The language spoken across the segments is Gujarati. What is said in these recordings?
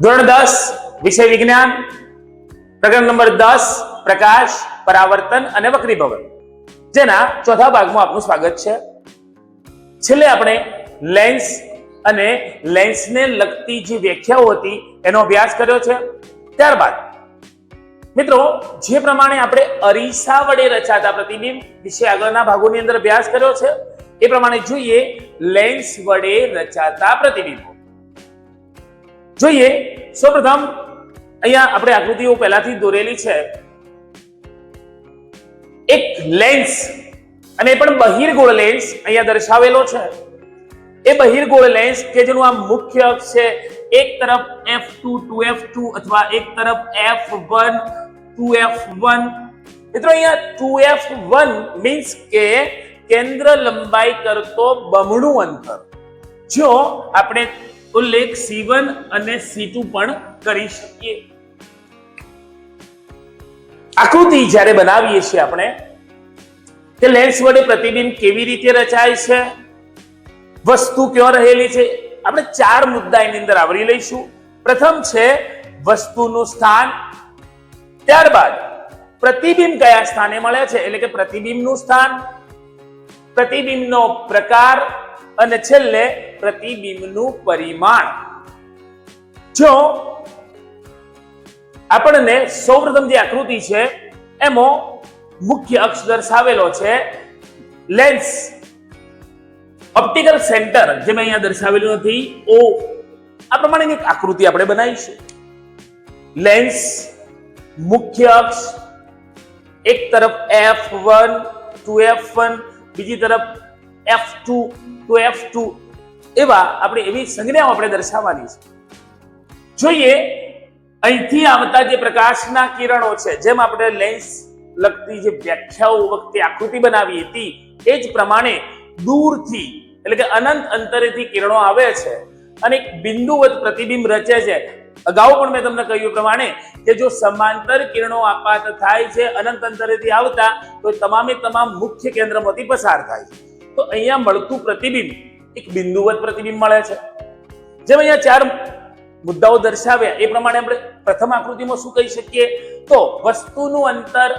ધોરણ દસ વિષય વિજ્ઞાન. પ્રકરણ નંબર દસ, પ્રકાશ, પરાવર્તન અને વક્રીભવન. જેના ચોથા ભાગમાં આપનું સ્વાગત છે. છેલ્લે આપણે લેન્સ અને લેન્સને લગતી જે વ્યાખ્યાઓ હતી, એનો અભ્યાસ કર્યો છે. ત્યારબાદ, મિત્રો, જે પ્રમાણે આપણે અરીસા વડે રચાતા પ્રતિબિંબ વિશે આગળના ભાગોની અંદર અભ્યાસ કર્યો છે, એ પ્રમાણે જોઈએ, લેન્સ વડે રચાતા પ્રતિબિંબો. જોઈએ. સૌપ્રથમ, અહીંયા આપણે આકૃતિઓ પહેલાથી દોરેલી છે. એક લેન્સ અને એ પણ બહિર્ગોળ લેન્સ અહીંયા દર્શાવેલો છે. એ બહિર્ગોળ લેન્સ કે જેનું આ મુખ્ય અક્ષ છે, એક તરફ F two two F two અથવા એક તરફ F one two F one મિત્રો અહીંયા ટુ એફ વન મીન્સ કે કેન્દ્ર લંબાઈ કરતો બમણું અંતર. જો આપણે ઉલ્લેખ સી વન અને સી ટુ પણ કરી શકીએ. આકૃતિ જ્યારે બનાવીએ છીએ આપણે, કે લેન્સ વડે પ્રતિબિંબ કેવી રીતે રચાય છે, વસ્તુ ક્યાં રહેલી છે, આપણે ચાર મુદ્દા એની અંદર આવરી લઈશું. પ્રથમ છે વસ્તુનું સ્થાન. ત્યારબાદ પ્રતિબિંબ કયા સ્થાને મળે છે? એટલે કે પ્રતિબિંબનું સ્થાન. પ્રતિબિંબનો પ્રકાર. અને છેલ્લે પ્રતિબિંબનું પરિમાણ. જો આપણને સૌપ્રથમ જે આકૃતિ છે, એમાં મુખ્ય અક્ષ દર્શાવેલો છે લેન્સ ઓપ્ટિકલ સેન્ટર જે મેં અહીંયા દર્શાવેલું નથી ઓ આ પ્રમાણેની એક આકૃતિ આપણે બનાવીશું. લેન્સ મુખ્ય અક્ષ, એક તરફ F one two F one બીજી તરફ F two two F two એવા આપણે એવી સંજ્ઞાઓ આપણે દર્શાવવાની છે. જોઈએ, અહીંથી આવતા જે પ્રકાશના કિરણો છે, જેમ આપણે લેન્સ લગતી જે વ્યાખ્યાઓ વખતે આકૃતિ બનાવી હતી, એ જ પ્રમાણે દૂરથી, એટલે કે અનંત અંતરેથી કિરણો આવે છે. અને એક બિંદુવત પ્રતિબિંબ રચે છે. અગાઉ પણ મેં તમને કહ્યું પ્રમાણે કે જો સમાંતર કિરણો આપાત થાય છે, અનંત અંતરેથી આવતા, તો તમામે તમામ મુખ્ય કેન્દ્રમાંથી પસાર થાય છે. તો અહીંયા મળતું પ્રતિબિંબ એક બિંદુવત પ્રતિબિંબ મળે છે. જેમ અહીંયા ચાર મુદ્દાઓ દર્શાવ્યા, એ પ્રમાણે આપણે પ્રથમ આકૃતિમાં શું કહી શકીએ? તો વસ્તુનું અંતર,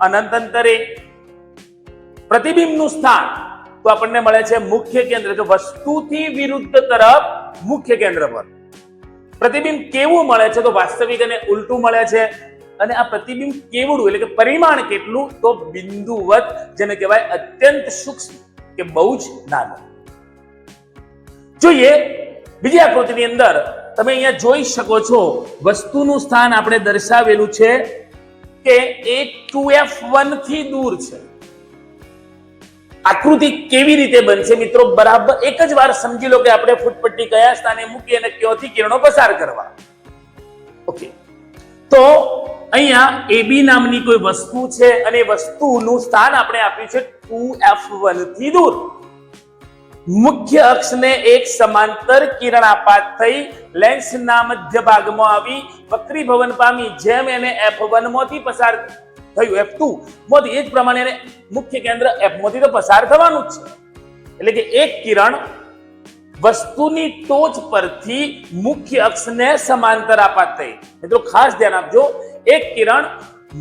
અનંત અંતરે, પ્રતિબિંબનું સ્થાન, તો આપણને મળે છે મુખ્ય કેન્દ્ર. તો વસ્તુથી વિરુદ્ધ તરફ મુખ્ય કેન્દ્ર પર. પ્રતિબિંબ કેવું મળે છે? તો વાસ્તવિક અને ઉલટું મળે છે. અને આ પ્રતિબિંબ કેવડું? એટલે કે પરિમાણ કેટલું? તો બિંદુવત, જેને કહેવાય અત્યંત સૂક્ષ્મ. કે બહુ જ નાનો. જોઈએ, બીજી આકૃતિની અંદર તમે અહીંયા જોઈ શકો છો, વસ્તુનું સ્થાન આપણે દર્શાવેલું છે કે એ ટુ એફ વનથી દૂર છે. આકૃતિ કેવી રીતે બનશે મિત્રો? બરાબર એક જ વાર સમજી લો કે આપણે ફૂટપટ્ટી કયા સ્થાને મૂકી અને ક્યોથી કિરણો પસાર કરવા. ઓકે. તો અહીંયા એબી નામની કોઈ વસ્તુ છે અને વસ્તુનું સ્થાન આપણે આપ્યું છે ટુ એફ વનથી દૂર. મુખ્ય અક્ષને એક સમાંતર કિરણ આપાત થઈ લેન્સના મધ્ય ભાગમાં આવી વક્રીભવન પામી જેમ એને એફ વનમાંથી પસાર થયું. એફ ટુ માંથી, એ જ પ્રમાણે એને મુખ્ય કેન્દ્ર એફમાંથી તો પસાર થવાનું જ છે. એટલે કે એક કિરણ વસ્તુની ટોચ પરથી મુખ્ય અક્ષને સમાંતર આપાત થઈ. મિત્રો, ખાસ ધ્યાન આપજો એક કિરણ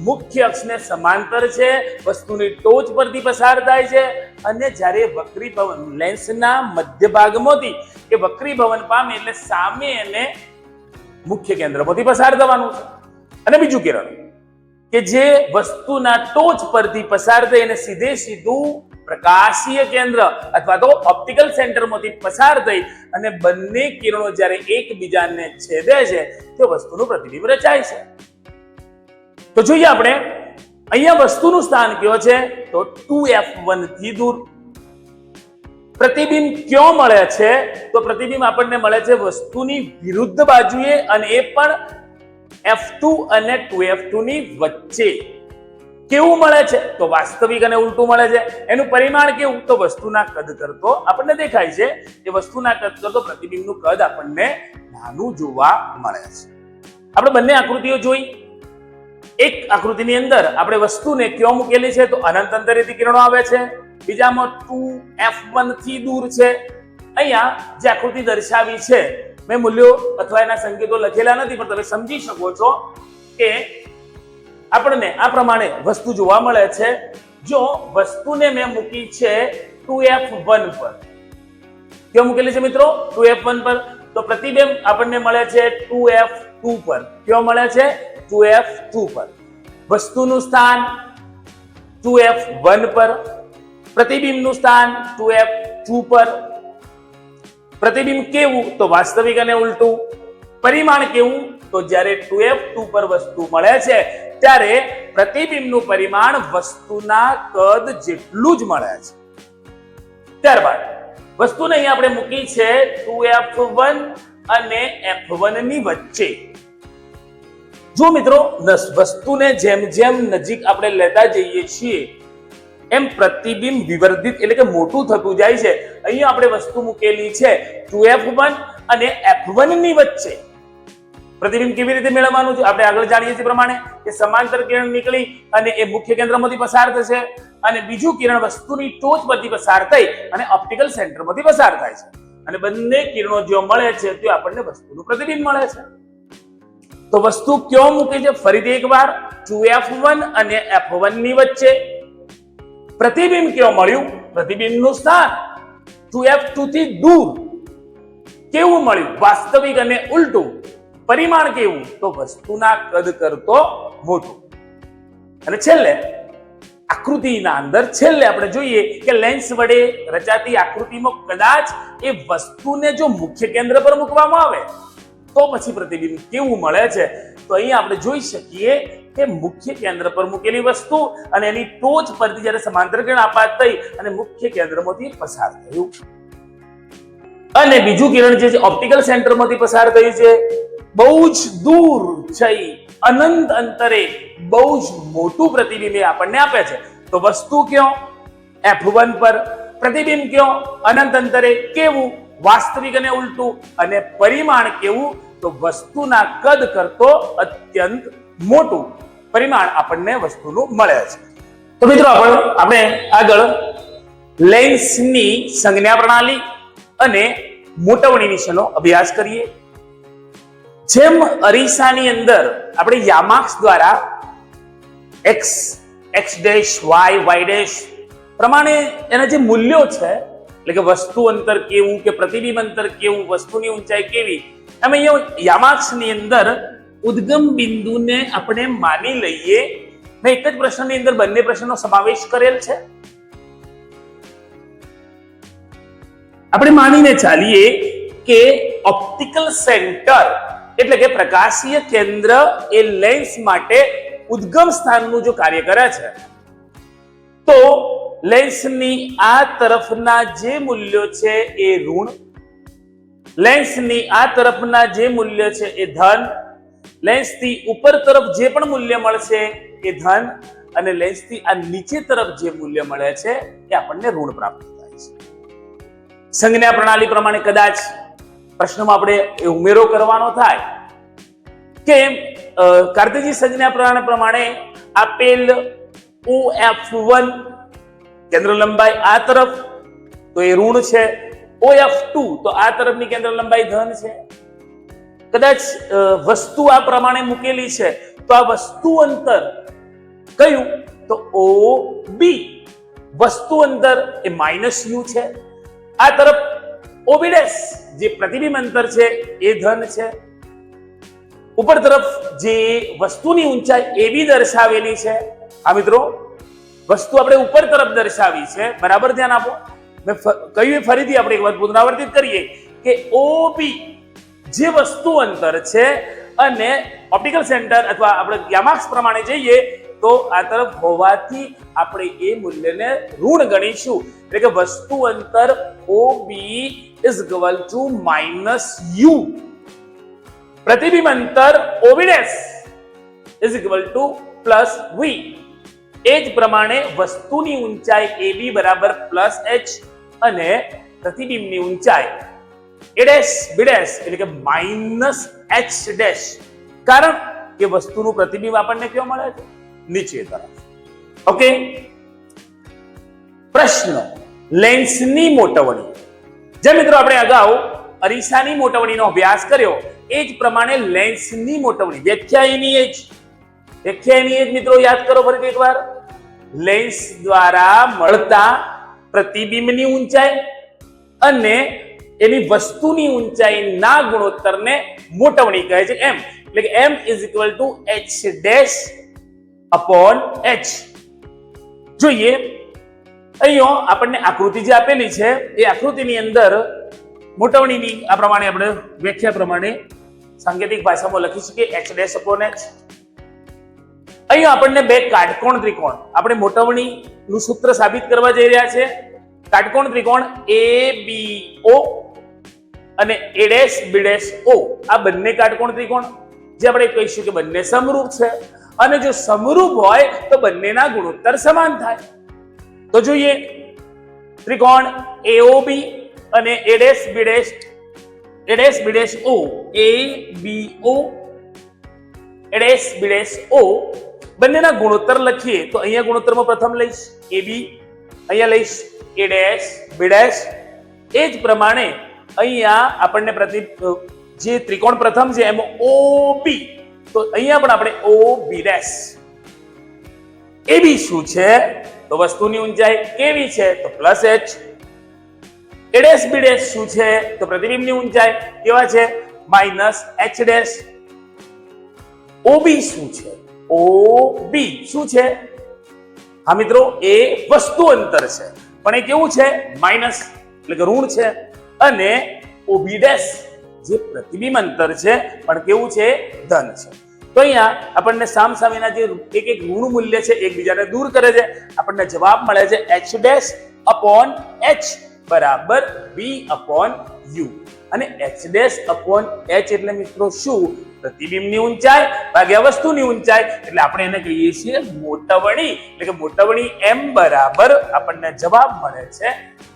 મુખ્ય અક્ષને સમાંતર છે, વસ્તુની ટોચ પરથી પસાર થાય છે અને જ્યારે વક્રીભવન લેન્સના મધ્ય ભાગમાંથી એ વક્રીભવન પામે એટલે સામે એને મુખ્ય કેન્દ્રમાંથી પસાર થવાનું છે. અને બીજું કિરણ, કે જે વસ્તુના ટોચ પરથી પસાર થઈ અને સીધે સીધું પ્રકાશીય કેન્દ્ર અથવા તો ઓપ્ટિકલ સેન્ટરમાંથી પસાર થઈ અને બંને કિરણો જ્યારે એકબીજાને છેદે છે, તે વસ્તુનું પ્રતિબિંબ રચાય છે. તો જોઈએ આપણે. અહીંયા વસ્તુનું સ્થાન કયો છે? તો ટુ એફ વનથી દૂર. પ્રતિબિંબ ક્યો મળે છે? તો પ્રતિબિંબ આપણને મળે છે વસ્તુની વિરુદ્ધ બાજુએ અને એ પણ એફ ટુ અને ટુ એફ ટુ ની વચ્ચે. કેવું મળે છે? તો વાસ્તવિક અને ઉલટું મળે છે. એનું પરિમાણ કેવું? તો વસ્તુના કદ કરતો આપણને દેખાય છે. કે વસ્તુના કદ કરતો પ્રતિબિંબનું કદ આપણને નાનું જોવા મળે છે. આપણે બંને આકૃતિઓ જોઈ. એક આકૃતિની અંદર આપણે વસ્તુને ક્યો મૂકેલી છે તો અનંત અંતરેથી કિરણો આવે છે. બીજામાં ટુ એફ વનથી દૂર છે. અહીંયા જે આકૃતિ દર્શાવી છે, મેં મૂલ્યો અથવા એના સંકેતો લખેલા નથી, પણ તમે સમજી શકો છો કે આપણને આ પ્રમાણે વસ્તુ જોવા મળે છે. જો વસ્તુને મેં મૂકી છે ટુ એફ વન પર. કેવો મૂકેલી છે મિત્રો? ટુ એફ વન પર. તો પ્રતિબિંબ આપણને મળે છે ટુ એફ ટુ પર. કયો મળે છે? ટુ એફ ટુ પર. વસ્તુનું સ્થાન ટુ એફ વન પર. પ્રતિબિંબનું સ્થાન ટુ એફ ટુ પર. પ્રતિબિંબ કેવું તો વાસ્તવિક અને ઉલટું. પરિમાણ કેવું તો જ્યારે ટુ એફ ટુ પર વસ્તુ મળે છે, ત્યારે પ્રતિબિંબનું પરિમાણ વસ્તુના કદ જેટલું જ મળે છે. ત્યારબાદ, વસ્તુને અહીં આપણે મૂકી છે ટુ એફ વન અને એફ વનની વચ્ચે. જો મિત્રો વસ્તુને જેમ જેમ નજીક આપણે લેતા જઈએ છીએ, એમ પ્રતિબિંબ વિવર્ધિત એટલે કે મોટું થતું જાય છે. અહીંયા આપણે વસ્તુ મૂકેલી છે ટુ એફ વન અને એફ વનની વચ્ચે. પ્રતિબિંબ કેવી રીતે મેળવવાનું છે? આપણે આગળ જાણીએ છીએ પ્રમાણે કે સમાંતર કિરણ નીકળી અને એ મુખ્ય કેન્દ્રમાંથી પસાર થશે અને બીજું કિરણ વસ્તુની ટોચ પરથી પસાર થઈ અને ઓપ્ટિકલ સેન્ટરમાંથી પસાર થાય છે. અને બંને કિરણો જો મળે છે તો આપણને વસ્તુનું પ્રતિબિંબ મળે છે. તો વસ્તુ કયો મૂકે છે? ફરીથી એકવાર ટુ એફ વન અને એફ વનની વચ્ચે. પ્રતિબિંબ કયો મળ્યું? પ્રતિબિંબનું સ્થાન ટુ એફ ટુ થી દૂર. કેવું મળ્યું? વાસ્તવિક અને ઉલટું. પરિમાણ કેવું? તો વસ્તુના કદ કરતો મોટું. અને છેલ્લે, આકૃતિના અંદર છેલ્લે આપણે જોઈએ કે લેન્સ વડે રચાતી આકૃતિમાં કદાચ એ વસ્તુને જો મુખ્ય કેન્દ્ર પર મૂકવામાં આવે તો પછી પ્રતિબિંબ કેવું મળે છે? તો અહીં આપણે જોઈ શકીએ કે મુખ્ય કેન્દ્ર પર મૂકેલી વસ્તુ અને એની ટોચ પરથી જ્યારે સમાંતર કિરણ આપાત થઈ અને મુખ્ય કેન્દ્રમાંથી પસાર થયું. અને બીજું કિરણ જે છે ઓપ્ટિકલ સેન્ટરમાંથી પસાર થયું છે. બહુ જ દૂર જઈ અનંત અંતરે બહુ જ મોટું પ્રતિબિંબ એ આપણને આપે છે. તો વસ્તુ ક્યો? એફ વન પર પ્રતિબિંબ કયો? અનંત અંતરે કેવું? વાસ્તવિક અને ઉલટું. અને પરિમાણ કેવું? તો વસ્તુના કદ કરતો અત્યંત મોટું પરિમાણ આપણને વસ્તુનું મળે છે. તો મિત્રો આપણે આપણે આગળ લેન્સની સંજ્ઞા પ્રણાલી અને મોટવણી વિશેનો અભ્યાસ કરીએ. જેમ અરીસાની અંદર આપણે યામાક્સ દ્વારા X X dash Y Y dash પ્રમાણે એના જે મૂલ્યો છે, એટલે કે વસ્તુ અંતર કેવું કે પ્રતિબિંબ અંતર કેવું, વસ્તુની ઊંચાઈ કેવી એમ અહીંયા યામાક્સની અંદર ઉદ્ગમ બિંદુને આપણે માની લઈએ. મેં એક જ પ્રશ્નની અંદર બંને પ્રશ્નનો સમાવેશ કરેલ છે. આપણે માનીને ચાલીએ કે ઓપ્ટિકલ સેન્ટર એટલે કે પ્રકાશીય કેન્દ્ર એ લેન્સ માટે ઉદ્ગમ સ્થાનનું જો કાર્ય કરે છે, તો લેન્સની આ તરફના જે મૂલ્યો છે એ ઋણ લેન્સની આ તરફના જે મૂલ્ય છે એ ધન લેન્સથી ઉપર તરફ જે પણ મૂલ્ય મળશે એ ધન અને લેન્સથી આ નીચે તરફ જે મૂલ્ય મળે છે એ આપણને ઋણ પ્રાપ્ત થાય છે. સંજ્ઞા પ્રણાલી પ્રમાણે કદાચ પ્રશ્નમાં આપણે એ ઉમેરો કરવાનો થાય કે અ, સંજ્ઞા પ્રણાલી પ્રમાણે આપેલ ઓ એફ વન કેન્દ્ર લંબાઈ આ તરફ તો એ ઋણ છે. ઓ એફ ટુ, તો આ તરફની કેન્દ્ર લંબાઈ ધન છે. કદાચ વસ્તુ આ પ્રમાણે મૂકેલી છે, તો આ વસ્તુ અંતર કયું? તો ઓ બી. વસ્તુ અંતર એ માઇનસ યુ છે. આ તરફ ઓબીડેસ જે પ્રતિબિંબ અંતર છે, એ ધન છે. ઉપર તરફ જે વસ્તુની ઊંચાઈ એ બી દર્શાવેલી છે. આ મિત્રો, વસ્તુ આપણે ઉપર તરફ દર્શાવી છે. બરાબર ધ્યાન આપો. મેં કહ્યું ફરીથી આપણે એક વાત પુનરાવર્તિત કરીએ કે ઓપી જે વસ્તુ અંતર છે અને ઓપ્ટિકલ સેન્ટર અથવા આપણે યામાક્સ પ્રમાણે જઈએ તો આ તરફ હોવાથી આપણે એ મૂલ્યને ઋણ ગણીશું. એટલે કે વસ્તુ અંતર O B is equal to minus U પ્રતિબિંબ અંતર O B dash is equal to plus V એ જ પ્રમાણે વસ્તુની ઊંચાઈ એ બી બરાબર પ્લસ એચ અને પ્રતિબિંબની ઊંચાઈ એ ડેશ બી ડેશ એટલે કે માઇનસ એચ ડેશ કારણ કે વસ્તુનું પ્રતિબિંબ આપણને કયો મળે છે? નીચે તરફ. ઓકે પ્રશ્ન. લેન્સની મોટવણી. જે મિત્રો આપણે અગાઉ અરીસાની મોટવણીનો અભ્યાસ કર્યો, એ જ પ્રમાણે લેન્સની મોટવણી. વ્યાખ્યા એની એ જ. વ્યાખ્યા એની એ જ મિત્રો યાદ કરો ફરીથી એકવાર. લેન્સ દ્વારા મળતા પ્રતિબિંબની ઊંચાઈ અને એની વસ્તુની ઊંચાઈના ગુણોત્તરને મોટવણી કહે છે એમ. એટલે કે M is equal to H dash upon H જોઈએ, અહીંયા આપણને આકૃતિ જે આપેલી છે, એ આકૃતિની અંદર મોટવણીની આ પ્રમાણે આપણે વ્યાખ્યા પ્રમાણે સાંકેતિક ભાષામાં લખી શકીએ એચ ડેશ અપોન એચ અહીંયા આપણને બે કાટકોણ ત્રિકોણ, આપણે મોટવણીનું સૂત્ર સાબિત કરવા જઈ રહ્યા છે. કાટકોણ ત્રિકોણ એ બી ઓ અને એ ડેશ ઓ આ બંને કાટકોણ ત્રિકોણ. જે આપણે કહીશું કે બંને સમરૂપ છે. અને જો સમરૂપ હોય તો બંનેના ગુણોત્તર સમાન થાય. તો જોઈએ. ત્રિકોણ એઓબી અને A dash B dash A dash B dash O A B O A dash B dash O બંનેના ગુણોત્તર લખીએ તો અહીંયા ગુણોત્તરમાં પ્રથમ લઈશ. એ બી અહીંયા લઈશ. એ ડેશ, બી ડેશ, એ જ પ્રમાણે અહીંયા આપણને પ્રતિ જે ત્રિકોણ પ્રથમ છે એમાં ઓ, બી. તો અહીંયા પણ આપણે ઓ, બી, ડેશ. એ બી શું છે? તો વસ્તુની ઊંચાઈ કેવી છે? તો plus H. A dash, B dash શું છે? તો પ્રતિબિંબની ઊંચાઈ કેવા છે? Minus H dash. ઓબી શું છે? ઓ, બી. શું છે? હા મિત્રો, એ વસ્તુ અંતર છે. પણ એ કેવું છે? માઇનસ, એટલે કે ઋણ છે. અને ઓબી ડેશ જે પ્રતિબિંબ અંતર છે, પણ કેવું છે? ધન છે. તો અહીંયા આપણને સામ સામેના જે એક એક ઋણ મૂલ્ય છે, એકબીજાને દૂર કરે છે. આપણને જવાબ મળે છે એચ ડેશ અપોન એચ બરાબર બી અપોન યુ અને એચ ડેશ અપોન એચ એટલે મિત્રો શું? પ્રતિબિંબની ઊંચાઈ ભાગ્યા વસ્તુની ઊંચાઈ. એટલે આપણે એને કહીએ છીએ મોટવણી. એટલે કે મોટવણી એમ બરાબર આપણને જવાબ મળે છે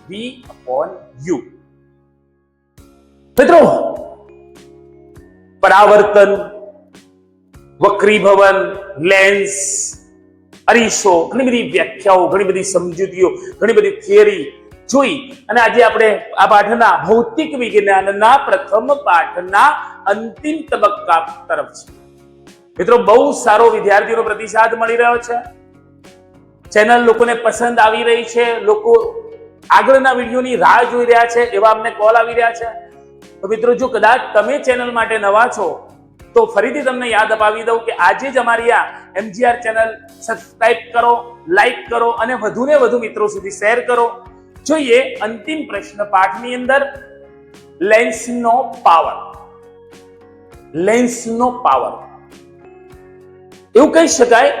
બી અપોન યુ મિત્રો, પરાવર્તન, વક્રીભવન લેન્સ અરીસો, ઘણી બધી વ્યાખ્યાઓ, ઘણી બધી સમજૂતીઓ, ઘણી બધી થિયરી જોઈ. અને આજે આપણે આ પાઠના ભૌતિક વિજ્ઞાનના પ્રથમ પાઠના અંતિમ તબક્કા તરફ છે. મિત્રો, બહુ સારો વિદ્યાર્થીઓનો પ્રતિસાદ મળી રહ્યો છે. ચેનલ લોકોને પસંદ આવી રહી છે. લોકો આગળના વિડીયોની રાહ જોઈ રહ્યા છે. એવા અમને કોલ આવી રહ્યા છે. તો મિત્રો, જો કદાચ તમે ચેનલ માટે નવા છો, તો ફરીથી તમને યાદ અપાવી દઉં કે આજે જ અમારી આ M G R channel subscribe કરો લાઈક કરો અને વધુને વધુ મિત્રો સુધી શેર કરો. જોઈએ અંતિમ પ્રશ્ન પાઠની અંદર લેન્સનો પાવર. લેન્સનો પાવર. એવું કહી શકાય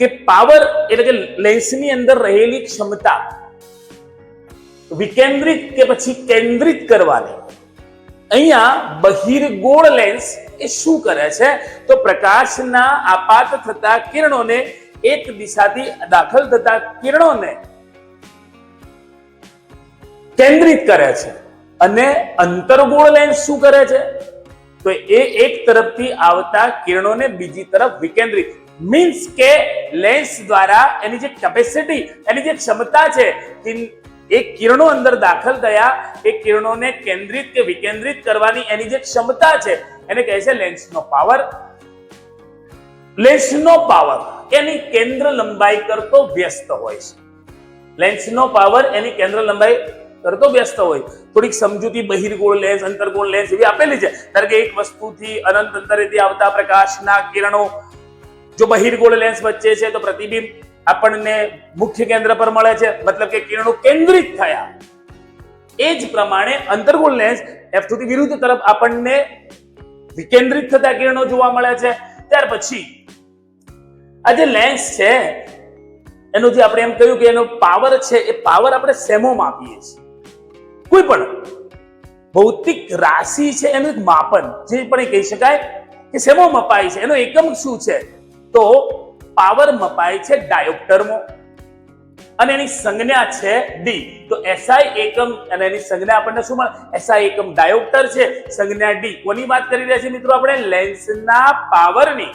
કે પાવર એટલે કે લેન્સની અંદર રહેલી ક્ષમતા વિકેન્દ્રિત કે પછી કેન્દ્રિત કરવાની. અહીંયા બહિર્ગોળ લેન્સ એ શું કરે છે? તો પ્રકાશના આપાત થતા કિરણોને એક દિશાથી દાખલ થતા કિરણોને કેન્દ્રિત કરે છે અને અંતર્ગોળ લેન્સ શું કરે છે? તો એ એક તરફથી આવતા કિરણોને બીજી તરફ વિકેન્દ્રિત. મીન્સ કે લેન્સ દ્વારા એની જે કેપેસિટી એની જે ક્ષમતા છે, એ કિરણો અંદર દાખલ થયા, એ કિરણોને કેન્દ્રિત કે વિકેન્દ્રિત કરવાની એની જે ક્ષમતા છે, એને કહે છે લેન્સનો પાવર લેન્સનો પાવર એની કેન્દ્ર લંબાઈ કરતો વ્યસ્ત હોય છે. લેન્સનો પાવર એની કેન્દ્ર લંબાઈ કરતો વ્યસ્ત હોય. થોડીક સમજૂતી બહિર્ગોળ લેન્સ, અંતર્ગોળ લેન્સ એવી આપેલી છે. કારણ કે એક વસ્તુથી અનંત અંતરેથી આવતા પ્રકાશના કિરણો જો બહિર્ગોળ લેન્સ વચ્ચે છે તો પ્રતિબિંબ આપણને મુખ્ય કેન્દ્ર પર મળે છે. મતલબ કે કિરણો કેન્દ્રિત થયા. એ જ પ્રમાણે અંતર્ગોળ લેન્સ એફથી વિરુદ્ધ તરફ આપણને વિકેન્દ્રિત થતા કિરણો જોવા મળે છે. ત્યાર પછી આ જે લેન્સ છે, એનું જે આપણે એમ કહ્યું કે એનો પાવર છે, એ પાવર આપણે સેમોમાં આપીએ છીએ. કોઈ પણ ભૌતિક રાશિ છે, એનું એક માપન, જે પણ એ કહી શકાય કે શેમાં મપાય છે, એનો એકમ શું છે? તો પાવર મપાય છે ડાયોપ્ટરમાં. અને એની સંજ્ઞા છે ડી તો એસઆઈ એકમ, અને એની સંજ્ઞા આપણને શું મળે? એસઆઈ એકમ ડાયોપ્ટર છે, સંજ્ઞા ડી કોની વાત કરી રહ્યા છે મિત્રો આપણે? લેન્સના પાવરની.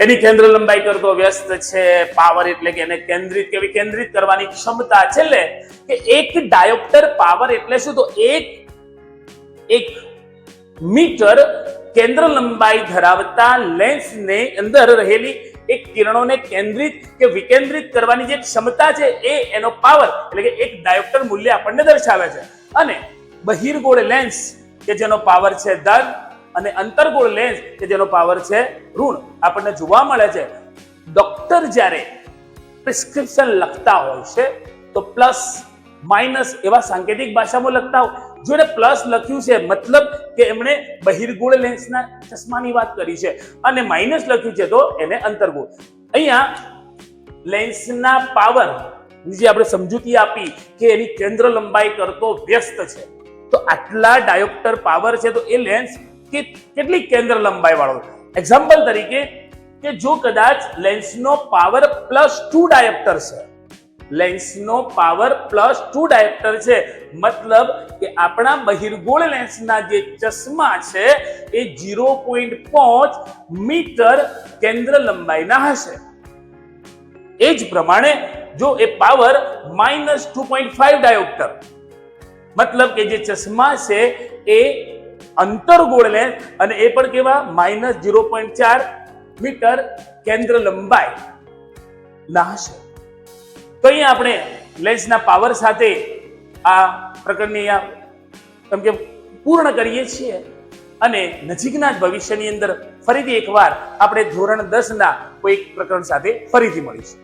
એની કેન્દ્ર લંબાઈ કરતો વ્યસ્ત છે પાવર એટલે કે એને કેન્દ્રિત કે કેન્દ્રિત કરવાની ક્ષમતા છેલ્લે કે એક ડાયોપ્ટર પાવર એટલે શું? તો એક એક મીટર કેન્દ્ર લંબાઈ ધરાવતા લેન્સને અંદર રહેલી એક કિરણોને કેન્દ્રિત કે વિકેન્દ્રિત કરવાની જે ક્ષમતા છે એ એનો પાવર એટલે કે એક ડાયોપ્ટર મૂલ્ય આપણને દર્શાવે છે. અને બહિર્ગોળ લેન્સ કે જેનો પાવર છે ધન અને અંતર્ગોળ લેન્સ કે જેનો પાવર છે ઋણ આપણને જોવા મળે છે. ડોક્ટર જ્યારે પ્રિસ્ક્રિપ્શન લખતા હોય છે, તો પ્લસ માઇનસ એવા સાંકેતિક ભાષામાં લખતા હોય. જો એને પ્લસ લખ્યું છે, મતલબ કે એમણે બહિર્ગોળ લેન્સના ચશ્માની વાત કરી છે. અને માઇનસ લખ્યું છે, તો એને અંતર્ગોળ. અહીંયા લેન્સના પાવર જે આપણે સમજૂતી આપી કે એની કેન્દ્ર લંબાઈ કરતો વ્યસ્ત છે. તો આટલા ડાયોપ્ટર પાવર છે, તો એ લેન્સ કે કેટલી કેન્દ્ર લંબાઈ વાળો એક્ઝામ્પલ તરીકે કે જો કદાચ લેન્સનો પાવર પ્લસ ટુ ડાયપ્ટર છે. લેન્સનો પાવર પ્લસ ટુ ડાયપ્ટર છે. મતલબ કે આપણા બહિર્ગોળ લેન્સના જે ચશ્મા છે, એ ઝીરો પોઈન્ટ પાંચ મીટર કેન્દ્ર લંબાઈના હશે. એ જ પ્રમાણે જો એ power minus two point five dioptre મતલબ કે જે ચશ્મા છે, એ અંતરગોળ લેન્સ અને એ પણ કેવા? માઇનસ ઝીરો પોઈન્ટ ચાર મીટર કેન્દ્ર લંબાઈ. ના હશે તો અહીંયા આપણે લેન્સના પાવર સાથે આ પ્રકરણની એમ કે પૂર્ણ કરીએ છીએ. અને નજીકના જ ભવિષ્યની અંદર ફરીથી એકવાર આપણે ધોરણ દસના કોઈ પ્રકરણ સાથે ફરીથી મળીશું.